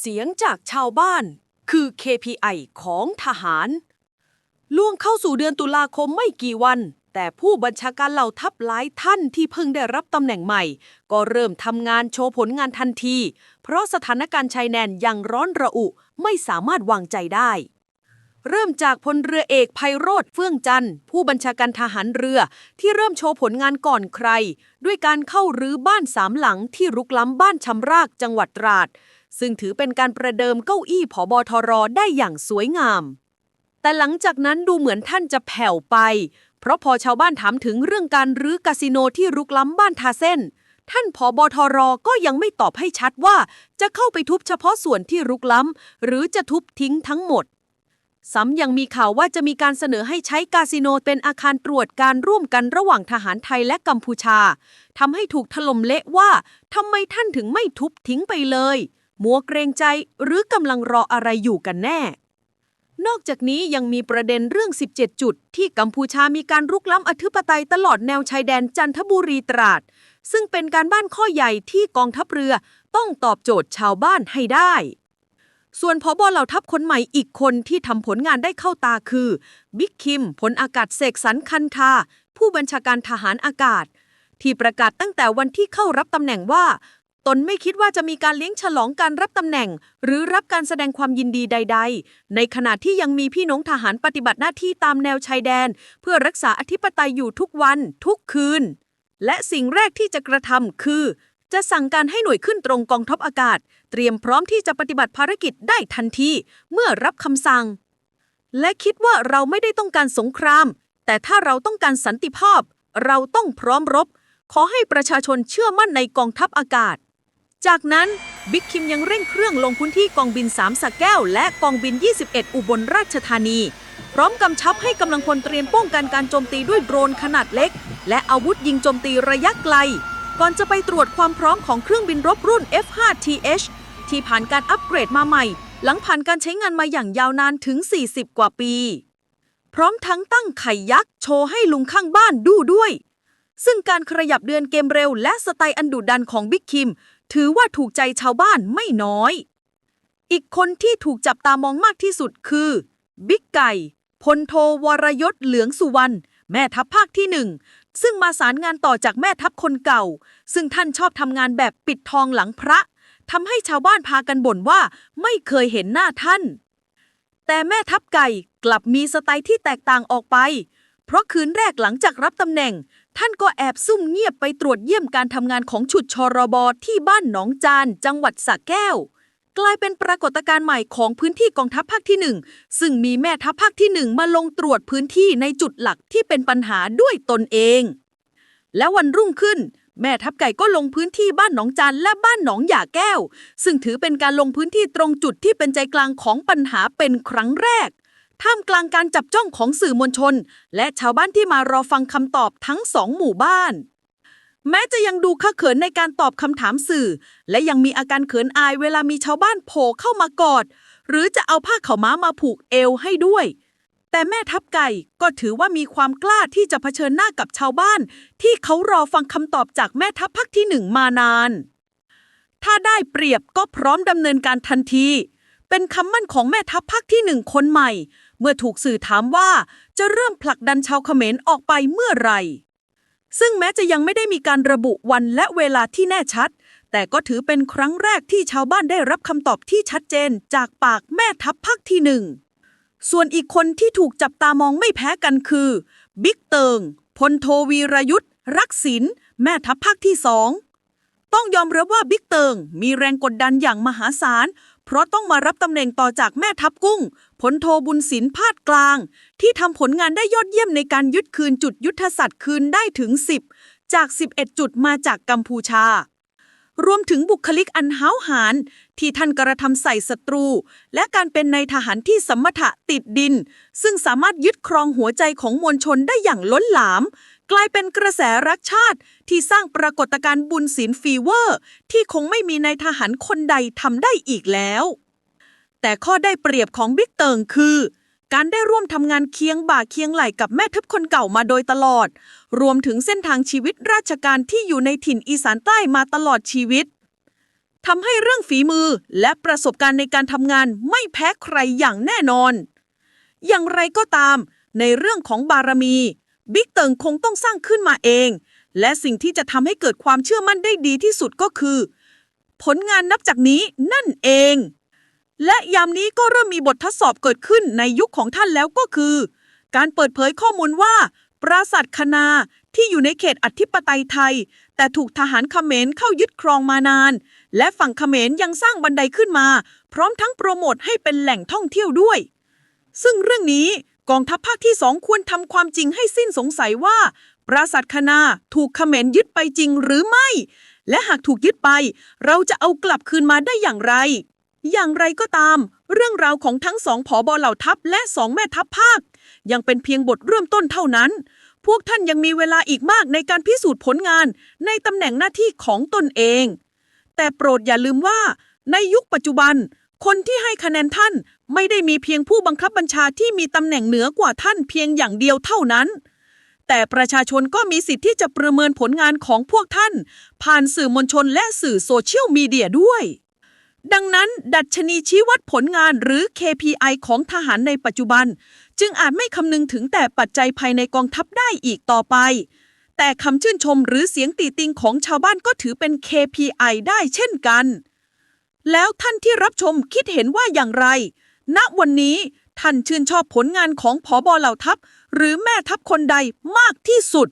เสียงจากชาวบ้าน คือ KPI ของทหาร ล่วงเข้าสู่เดือนตุลาคมไม่กี่วัน แต่ผู้บัญชาการเหล่าทัพหลายท่านที่เพิ่งได้รับตำแหน่งใหม่ ก็เริ่มทำงานโชว์ผลงานทันที เพราะสถานการณ์ชายแดนยังร้อนระอุไม่สามารถวางใจได้เริ่มจากพลเรือเอกไพโรธเฟื่องจันทร์ ผู้บัญชาการทหารเรือที่เริ่มโชว์ผลงานก่อนใคร ด้วยการเข้ารื้อบ้านสามหลังที่รุกล้ำบ้านชำรากจังหวัดตราด ซึ่งถือเป็นการประเดิมเก้าอี้ผอบอทรได้อย่างสวยงาม แต่หลังจากนั้นดูเหมือนท่านจะแผ่วไป เพราะพอชาวบ้านถามถึงเรื่องการรื้อคาสิโนที่รุกล้ำบ้านทาเส้น ท่านผอบอทรก็ยังไม่ตอบให้ชัดว่า จะเข้าไปทุบเฉพาะส่วนที่รุกล้ำ หรือจะทุบทิ้งทั้งหมดซ้ำยังมีข่าวว่าจะมีการเสนอให้ใช้คาสิโนเป็นอาคารตรวจการร่วมกันระหว่างทหารไทยและกัมพูชาทำให้ถูกถล่มเละว่าทำไมท่านถึงไม่ทุบทิ้งไปเลย มัวเกรงใจหรือกำลังรออะไรอยู่กันแน่ นอกจากนี้ยังมีประเด็นเรื่อง 17 จุด ที่กัมพูชามีการรุกล้ำอธิปไตยตลอดแนวชายแดนจันทบุรีตราด ซึ่งเป็นการบ้านข้อใหญ่ที่กองทัพเรือต้องตอบโจทย์ชาวบ้านให้ได้ ส่วนพอบอเหล่าทัพคนใหม่อีกคนที่ทำผลงานได้เข้าตาคือบิ๊กคิมพลอากาศเสกสรรคันธาผู้บัญชาการทหารอากาศที่ประกาศตั้งแต่วันที่เข้ารับตำแหน่งว่า ตนไม่คิดว่าจะมีการเลี้ยงฉลองการรับตำแหน่ง หรือรับการแสดงความยินดีใด ๆ ในขณะที่ยังมีพี่น้องทหารปฏิบัติหน้าที่ตามแนวชายแดน เพื่อรักษาอธิปไตยอยู่ทุกวัน ทุกคืน และสิ่งแรกที่จะกระทำคือ จะสั่งการให้หน่วยขึ้นตรงกองทัพอากาศ เตรียมพร้อมที่จะปฏิบัติภารกิจได้ทันที เมื่อรับคำสั่ง และคิดว่าเราไม่ได้ต้องการสงคราม แต่ถ้าเราต้องการสันติภาพ เราต้องพร้อมรบ ขอให้ประชาชนเชื่อมั่นในกองทัพอากาศ จากนั้นบิ๊กคิมยังเร่งเครื่องลงพื้นที่กองบิน 3สักแก้ว และกองบิน 21 อุบลราชธานี พร้อมกำชับให้กำลังพลเตรียมป้องกันการโจมตีด้วยโดรนขนาดเล็ก และอาวุธยิงโจมตีระยะไกล ก่อนจะไปตรวจความพร้อมของเครื่องบินรบรุ่น F5TH ที่ผ่านการอัปเกรดมาใหม่ หลังผ่านการใช้งานมาอย่างยาวนานถึง 40 กว่าปี พร้อมทั้งตั้งไข่ยักษ์โชว์ให้ลุงข้างบ้านดูด้วย ซึ่งการขยับเดือนเกมเร็วและสไตล์อันดุดันของบิ๊กคิม ถือว่าถูกใจชาวบ้านไม่น้อย อีกคนที่ถูกจับตามองมากที่สุดคือ บิ๊กไก่พลโทวรยศเหลืองสุวรรณแม่ทัพภาคที่หนึ่งซึ่งมาสารงานต่อจากแม่ทัพคนเก่า ซึ่งท่านชอบทำงานแบบปิดทองหลังพระทำให้ชาวบ้านพากันบ่นว่าไม่เคยเห็นหน้าท่าน แต่แม่ทัพไก่กลับมีสไตล์ที่แตกต่างออกไป เพราะคืนแรกหลังจากรับตำแหน่ง ท่านก็แอบซุ่มเงียบไปตรวจเยี่ยมการทำงานของฉุดชรบที่บ้านหนองจาน จังหวัดสระแก้ว กลายเป็นปรากฏการณ์ใหม่ของพื้นที่กองทัพภาคที่หนึ่งซึ่งมีแม่ทัพภาคที่หนึ่งมาลงตรวจพื้นที่ในจุดหลักที่เป็นปัญหาด้วยตนเอง และวันรุ่งขึ้น แม่ทัพไก่ก็ลงพื้นที่บ้านหนองจันและบ้านหนองหยาแก้ว ซึ่งถือเป็นการลงพื้นที่ตรงจุดที่เป็นใจกลางของปัญหาเป็นครั้งแรก ท่ามกลางการจับจ้องของสื่อมวลชน และชาวบ้านที่มารอฟังคำตอบทั้งสองหมู่บ้าน แม้จะยังดูขะเขินในการตอบคำถามสื่อ และยังมีอาการเขินอายเวลามีชาวบ้านโผล่เข้ามากอด หรือจะเอาผ้าขาวม้ามาผูกเอวให้ด้วย แต่แม่ทัพไก่ก็ถือว่ามีความกล้าที่จะเผชิญหน้ากับชาวบ้าน ที่เขารอฟังคำตอบจากแม่ทัพภาคที่หนึ่งมานาน ถ้าได้เปรียบก็พร้อมดำเนินการทันที เป็นคำมั่นของแม่ทัพภาคที่หนึ่งคนใหม่ เมื่อถูกสื่อถามว่าจะเริ่มผลักดันชาวเขมรออกไปเมื่อไหร่ ซึ่งแม้จะยังไม่ได้มีการระบุวันและเวลาที่แน่ชัด แต่ก็ถือเป็นครั้งแรกที่ชาวบ้านได้รับคำตอบที่ชัดเจนจากปากแม่ทัพภาคที่หนึ่งส่วนอีกคนที่ถูกจับตามองไม่แพ้กันคือ บิ๊กเติงพลโทวีรยุทธ์รักษินแม่ทัพภาคที่สอง ต้องยอมรับว่าบิ๊กเติงมีแรงกดดันอย่างมหาศาล เพราะต้องมารับตำแหน่งต่อจากแม่ทัพกุ้งพลโทบุญศิลป์พาดกลาง ที่ทำผลงานได้ยอดเยี่ยมในการยึดคืนจุดยุทธศาสตร์คืนได้ถึง 10 จาก 11 จุดมาจากกัมพูชา รวมถึงบุคลิกอันห้าวหาญที่ท่านกระทำใส่ศัตรู และการเป็นนายทหารที่สมรรถะติดดิน ซึ่งสามารถยึดครองหัวใจของมวลชนได้อย่างล้นหลาม กลายเป็นกระแสรักชาติที่สร้างปรากฏการณ์บุญศิลฟีเวอร์ ที่คงไม่มีนายทหารคนใดทำได้อีกแล้ว แต่ข้อได้เปรียบของบิ๊กเติงคือ การได้ร่วมทำงานเคียงบ่าเคียงไหลกับแม่ทัพคนเก่ามาโดยตลอด รวมถึงเส้นทางชีวิตราชการที่อยู่ในถิ่นอีสานใต้มาตลอดชีวิตทำให้เรื่องฝีมือและประสบการณ์ในการทำงานไม่แพ้ใครอย่างแน่นอน อย่างไรก็ตาม ในเรื่องของบารมี บิ๊กเติงคงต้องสร้างขึ้นมาเอง และสิ่งที่จะทำให้เกิดความเชื่อมั่นได้ดีที่สุดก็คือ ผลงานนับจากนี้นั่นเอง และยามนี้ก็เริ่มมีบททดสอบเกิดขึ้นในยุคของท่านแล้วก็คือ การเปิดเผยข้อมูลว่า ปราสาทคณาที่อยู่ในเขตอธิปไตยไทย แต่ถูกทหารเขมรเข้ายึดครองมานาน และฝั่งเขมรยังสร้างบันไดขึ้นมา พร้อมทั้งโปรโมทให้เป็นแหล่งท่องเที่ยวด้วย ซึ่งเรื่องนี้กองทัพภาคที่สองควรทำความจริงให้สิ้นสงสัยว่า ปราสาทคณาถูกเขมรยึดไปจริงหรือไม่ และหากถูกยึดไป เราจะเอากลับคืนมาได้อย่างไร อย่างไรก็ตาม เรื่องราวของทั้งสองผอบอเหล่าทัพและสองแม่ทัพภาค ยังเป็นเพียงบทเริ่มต้นเท่านั้น พวกท่านยังมีเวลาอีกมากในการพิสูจน์ผลงานในตำแหน่งหน้าที่ของตนเอง แต่โปรดอย่าลืมว่า ในยุคปัจจุบัน คนที่ให้คะแนนท่านไม่ได้มีเพียงผู้บังคับบัญชาที่มีตำแหน่งเหนือกว่าท่านเพียงอย่างเดียวเท่านั้น แต่ประชาชนก็มีสิทธิ์ที่จะประเมินผลงานของพวกท่าน ผ่านสื่อมวลชนและสื่อโซเชียลมีเดียด้วย ดังนั้น ดัชนีชี้วัดผลงานหรือ KPI ของทหารในปัจจุบัน จึงอาจไม่คำนึงถึงแต่ปัจจัยภายในกองทัพได้อีกต่อไป แต่คำชื่นชมหรือเสียงตีติงของชาวบ้านก็ถือเป็น KPI ได้เช่นกัน แล้วท่านที่รับชมคิดเห็นว่าอย่างไร ณวันนี้ท่านชื่นชอบผลงานของผอบอเหล่าทัพ หรือแม่ทัพคนใดมากที่สุด